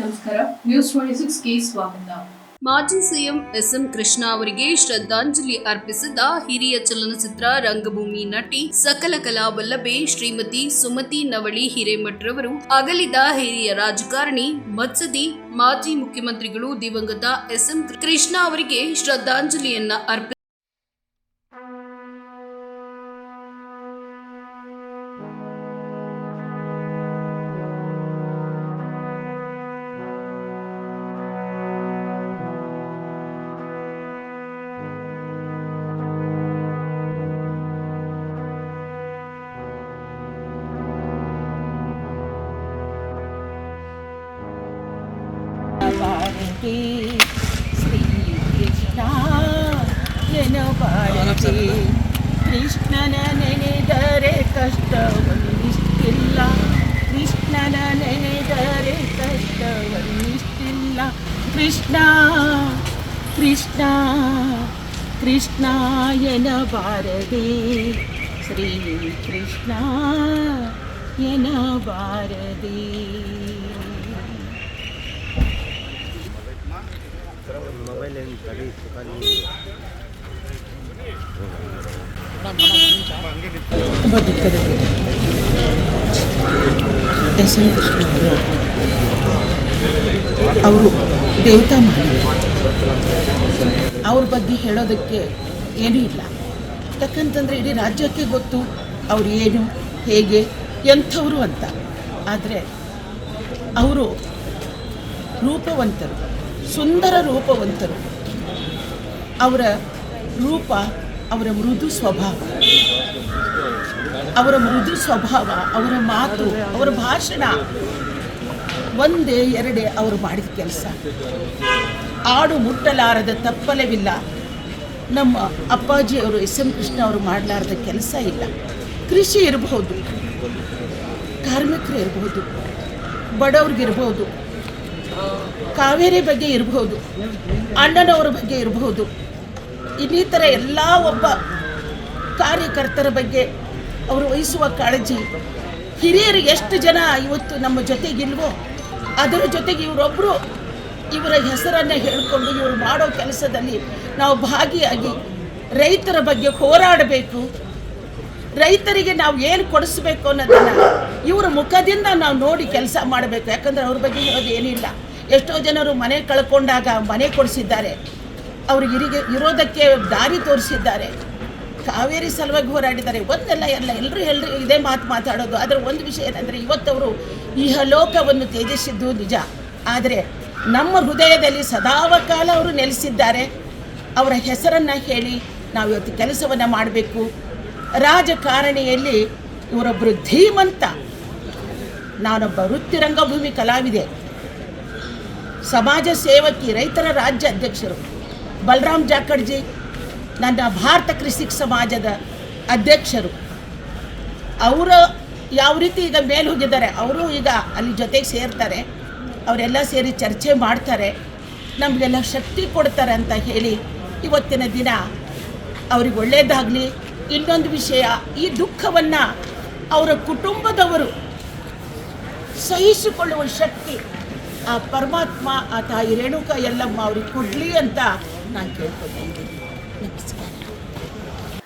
ನಮಸ್ಕಾರ. News twenty ಸಿಕ್ಸ್ಗೆ ಸ್ವಾಗತ. ಮಾಜಿ ಸಿಎಂ ಎಸ್ಎಂ ಕೃಷ್ಣ ಅವರಿಗೆ ಶ್ರದ್ಧಾಂಜಲಿ ಅರ್ಪಿಸಿದ ಹಿರಿಯ ಚಲನಚಿತ್ರ ರಂಗಭೂಮಿ ನಟಿ ಸಕಲ ಕಲಾ ವಲ್ಲಭೆ ಶ್ರೀಮತಿ ಸುಮತಿ ನವಳಿ ಹಿರೇಮಠರವರು, ಅಗಲಿದ ಹಿರಿಯ ರಾಜಕಾರಣಿ ಮತ್ಸದಿ, ಮಾಜಿ ಮುಖ್ಯಮಂತ್ರಿಗಳು ದಿವಂಗತ ಎಸ್ಎಂ ಕೃಷ್ಣ ಅವರಿಗೆ ಶ್ರದ್ಧಾಂಜಲಿಯನ್ನ ಅರ್ಪಿ ಕಷ್ಟವನ್ನಿಷ್ಟಿಲ್ಲ ಕೃಷ್ಣ ಕೃಷ್ಣ ಕೃಷ್ಣ ಎನಬಾರದೆ ಶ್ರೀ ಕೃಷ್ಣ ಎನಬಾರದೆ ಮೊಬೈಲ್ ಏನು ತಡಿ ತುಂಬ ದುಃಖದ ದಿನ. ಎಸ್ ಎಂ ಕೃಷ್ಣವರು ಅವರು ದೇವತಾ ಅವ್ರ ಬಗ್ಗೆ ಹೇಳೋದಕ್ಕೆ ಏನೂ ಇಲ್ಲ. ಯಾಕಂತಂದರೆ ಇಡೀ ರಾಜ್ಯಕ್ಕೆ ಗೊತ್ತು ಅವ್ರು ಏನು, ಹೇಗೆ, ಎಂಥವರು ಅಂತ. ಆದರೆ ಅವರು ರೂಪವಂತರು, ಸುಂದರ ರೂಪವಂತರು. ಅವರ ರೂಪ ಅವರ ಮೃದು ಸ್ವಭಾವ. ಅವರ ಮೃದು ಸ್ವಭಾವ, ಅವರ ಮಾತು, ಅವರ ಭಾಷಣ ಒಂದೇ ಎರಡೇ ಅವರು ಮಾಡಿದ ಕೆಲಸ. ಆಡು ಮುಟ್ಟಲಾರದ ತಪ್ಪಲವಿಲ್ಲ. ನಮ್ಮ ಅಪ್ಪಾಜಿಯವರು ಎಸ್ ಎಂ ಕೃಷ್ಣ ಅವರು ಮಾಡಲಾರದ ಕೆಲಸ ಇಲ್ಲ. ಕೃಷಿ ಇರಬಹುದು, ಕಾರ್ಮಿಕರು ಇರಬಹುದು ಬಡವ್ರಿಗಿರ್ಬೋದು ಕಾವೇರಿ ಬಗ್ಗೆ ಇರಬಹುದು, ಅಣ್ಣನವರ ಬಗ್ಗೆ ಇರಬಹುದು, ಇನ್ನಿತರ ಎಲ್ಲ ಒಬ್ಬ ಕಾರ್ಯಕರ್ತರ ಬಗ್ಗೆ ಅವರು ವಹಿಸುವ ಕಾಳಜಿ. ಹಿರಿಯರು ಎಷ್ಟು ಜನ ಇವತ್ತು ನಮ್ಮ ಜೊತೆಗಿಲ್ವೋ? ಅದರ ಜೊತೆಗೆ ಇವರೊಬ್ಬರು ಇವರ ಹೆಸರನ್ನು ಹೇಳಿಕೊಂಡು ಇವರು ಮಾಡೋ ಕೆಲಸದಲ್ಲಿ ನಾವು ಭಾಗಿಯಾಗಿ ರೈತರ ಬಗ್ಗೆ ಹೋರಾಡಬೇಕು. ರೈತರಿಗೆ ನಾವು ಏನು ಕೊಡಿಸ್ಬೇಕು ಅನ್ನೋದನ್ನು ಇವರ ಮುಖದಿಂದ ನಾವು ನೋಡಿ ಕೆಲಸ ಮಾಡಬೇಕು. ಯಾಕಂದರೆ ಅವ್ರ ಬಗ್ಗೆ ಹೇಳೋದು ಏನಿಲ್ಲ. ಎಷ್ಟೋ ಜನರು ಮನೆ ಕಳ್ಕೊಂಡಾಗ ಮನೆ ಕೊಡಿಸಿದ್ದಾರೆ. ಅವ್ರಿಗೆ ಇರಿಗೆ ಇರೋದಕ್ಕೆ ದಾರಿ ತೋರಿಸಿದ್ದಾರೆ. ಕಾವೇರಿ ಸಲುವಾಗಿ ಹೋರಾಡಿದ್ದಾರೆ. ಒಂದಲ್ಲ ಎಲ್ಲ ಎಲ್ಲರೂ ಎಲ್ಲರೂ ಇದೇ ಮಾತು ಮಾತಾಡೋದು. ಆದರೆ ಒಂದು ವಿಷಯ ಏನಂದರೆ ಇವತ್ತವರು ಇಹಲೋಕವನ್ನು ತ್ಯಜಿಸಿದ್ದು ನಿಜ. ಆದರೆ ನಮ್ಮ ಹೃದಯದಲ್ಲಿ ಸದಾವಕಾಲ ಅವರು ನೆಲೆಸಿದ್ದಾರೆ. ಅವರ ಹೆಸರನ್ನು ಹೇಳಿ ನಾವು ಇವತ್ತು ಕೆಲಸವನ್ನು ಮಾಡಬೇಕು. ರಾಜಕಾರಣಿಯಲ್ಲಿ ಇವರೊಬ್ಬರು ಧೀಮಂತ. ನಾನೊಬ್ಬ ವೃತ್ತಿ ರಂಗಭೂಮಿ ಕಲಾವಿದೆ. ಸಮಾಜ ಸೇವಕಿ, ರೈತರ ರಾಜ್ಯ ಅಧ್ಯಕ್ಷರು. ಬಲರಾಮ್ ಜಾಕಡ್ಜಿ ನನ್ನ ಭಾರತ ಕೃಷಿಕ್ ಸಮಾಜದ ಅಧ್ಯಕ್ಷರು. ಅವರು ಯಾವ ರೀತಿ ಈಗ ಮೇಲೆ ಹೋಗಿದ್ದಾರೆ, ಅವರು ಈಗ ಅಲ್ಲಿ ಜೊತೆಗೆ ಸೇರ್ತಾರೆ, ಅವರೆಲ್ಲ ಸೇರಿ ಚರ್ಚೆ ಮಾಡ್ತಾರೆ, ನಮಗೆಲ್ಲ ಶಕ್ತಿ ಕೊಡ್ತಾರೆ ಅಂತ ಹೇಳಿ ಇವತ್ತಿನ ದಿನ ಅವ್ರಿಗೆ ಒಳ್ಳೆಯದಾಗಲಿ ಇನ್ನೊಂದು ವಿಷಯ, ಈ ದುಃಖವನ್ನು ಅವರ ಕುಟುಂಬದವರು ಸಹಿಸಿಕೊಳ್ಳುವ ಶಕ್ತಿ ಆ ಪರಮಾತ್ಮ, ಆ ತಾಯಿ ರೇಣುಕ ಎಲ್ಲಮ್ಮ ಅವ್ರಿಗೆ ಕೊಡಲಿ ಅಂತ ನಾನು ಕೇಳ್ಕೊತೀನಿ ನಮಸ್ಕಾರ.